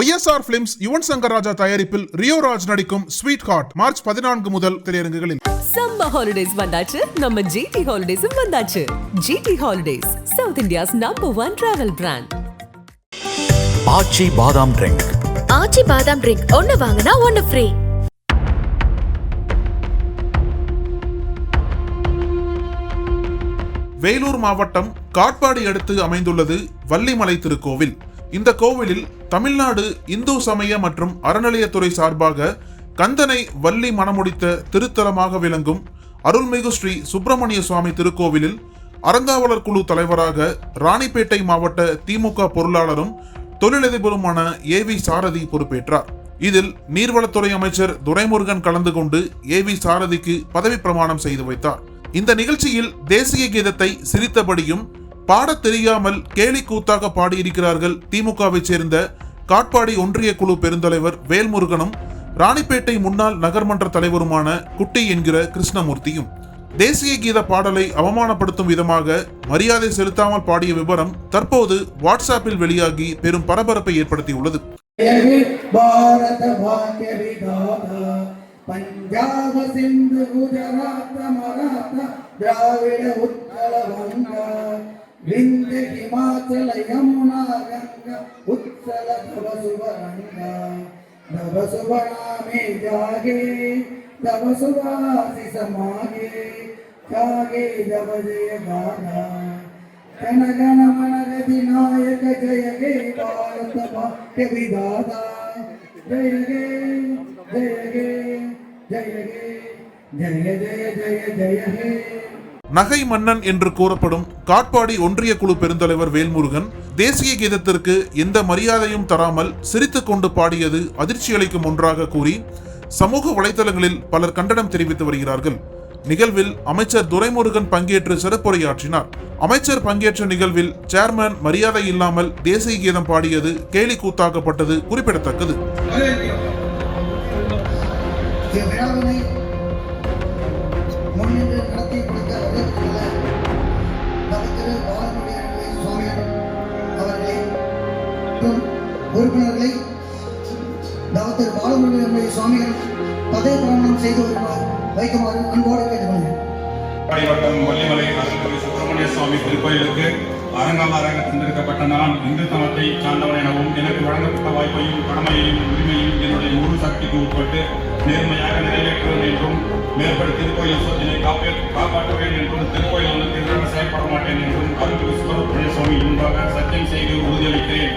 Y S R films Yuvan Shankar Raja தயாரிப்பில் Rio Raj நடிக்கும் sweet heart March பதினான்கு முதல் திரையரங்குகளில். சம்ம ஹாலிடேஸ் வந்தாச்சு. நம்ம ஜிடி ஹாலிடேஸும் வந்தாச்சு. G T holidays South India's number one travel brand Aachi பாதாம் ட்ரிங்க் ஆச்சி பாதாம் ட்ரிங்க் ஒன்னு வாங்கினா ஒன்னு ஃப்ரீ வேலூர் மாவட்டம் காட்பாடி அடுத்து அமைந்துள்ளது வள்ளிமலை திருக்கோவில். இந்த கோவிலில் தமிழ்நாடு இந்து சமய மற்றும் அறநிலையத்துறை சார்பாக கந்தனை வள்ளி மணமுடித்த திருத்தலமாக விளங்கும் அருள்மிகு ஸ்ரீ சுப்பிரமணிய சுவாமி திருக்கோவிலில் அறந்தாவலர் குழு தலைவராக ராணிப்பேட்டை மாவட்ட திமுக பொருளாளரும் தொழிலதிபருமான ஏ வி சாரதி பொறுப்பேற்றார். இதில் நீர்வளத்துறை அமைச்சர் துரைமுருகன் கலந்து கொண்டு ஏ வி சாரதிக்கு பதவி பிரமாணம் செய்து வைத்தார். இந்த நிகழ்ச்சியில் தேசிய கீதத்தை சிரித்தபடியும் பாட தெரியாமல் கேலி கூத்தாக பாடியிருக்கிறார்கள் திமுகவை சேர்ந்த காட்பாடி ஒன்றிய குழு பெருந்தலைவர் வேல்முருகனும் ராணிப்பேட்டை முன்னாள் நகர்மன்ற தலைவருமான குட்டி என்கிற கிருஷ்ணமூர்த்தியும். தேசிய கீத பாடலை அவமானப்படுத்தும் விதமாக மரியாதை செலுத்தாமல் பாடிய விவரம் தற்போது வாட்ஸ்அப்பில் வெளியாகி பெரும் பரபரப்பை ஏற்படுத்தியுள்ளது. பஞ்சாப சிந்து குஜராத் மராத்தா திராவிட विंध्य हिमाचल यमुना गंगा उत्सल धव सुवरंगा धव सुवना में जागे धव सुवासी समागे जागे धव जय गाना गण गण मन नायक, जय गे भारत भाग्य विधाता। जय गे जय गे जय गे, जय जय जय जय हे நகை மன்னன் என்று கூறப்படும் காட்பாடி ஒன்றிய குழு பெருந்தலைவர் வேல்முருகன் தேசிய கீதத்திற்கு எந்த மரியாதையும் தராமல் சிரித்து கொண்டு பாடியது அதிர்ச்சி அளிக்கும் ஒன்றாக கூறி சமூக வலைதளங்களில் பலர் கண்டனம் தெரிவித்து வருகிறார்கள். நிகழ்வில் அமைச்சர் துரைமுருகன் பங்கேற்று சிறப்புரையாற்றினார். அமைச்சர் பங்கேற்ற நிகழ்வில் சேர்மன் மரியாதை இல்லாமல் தேசிய கீதம் பாடியது கேலி கூத்தாக்கப்பட்டது குறிப்பிடத்தக்கது. முன்னின்று நடத்தி கொடுத்த வரவேற்குள்ள நமது பாலமுடைய சுவாமிகள் அவர்களை உறுப்பினர்களை டாக்டர் பாலமுருகன் சுவாமிகள் பதவி பிரமாணம் செய்து வருமாறு வைக்குமாறு அன்போடு கேட்டுக்கொள்கிறேன். சுப்பிரமணிய சுவாமி திருக்கோயிலுக்கு அரங்கால அரங்க தந்திருக்கப்பட்ட நான் இந்து தமத்தை சார்ந்தவன் எனவும் எனக்கு வழங்கப்பட்ட வாய்ப்பையும் கடமையையும் உரிமையும் என்னுடைய முழு சக்திக்கு உட்பட்டு நேர்மையாக நிறைவேற்றுவேன் என்றும் மேற்படி திருக்கோயில் சோதனை காப்பே காப்பாற்றுவேன் என்றும் திருக்கோயில் வந்து எதிராக செயல்பட மாட்டேன் என்றும் அருள்மிகு சுப்பிரமணிய சுவாமி முன்பாக சத்தியம் செய்து உறுதியளிக்கிறேன்.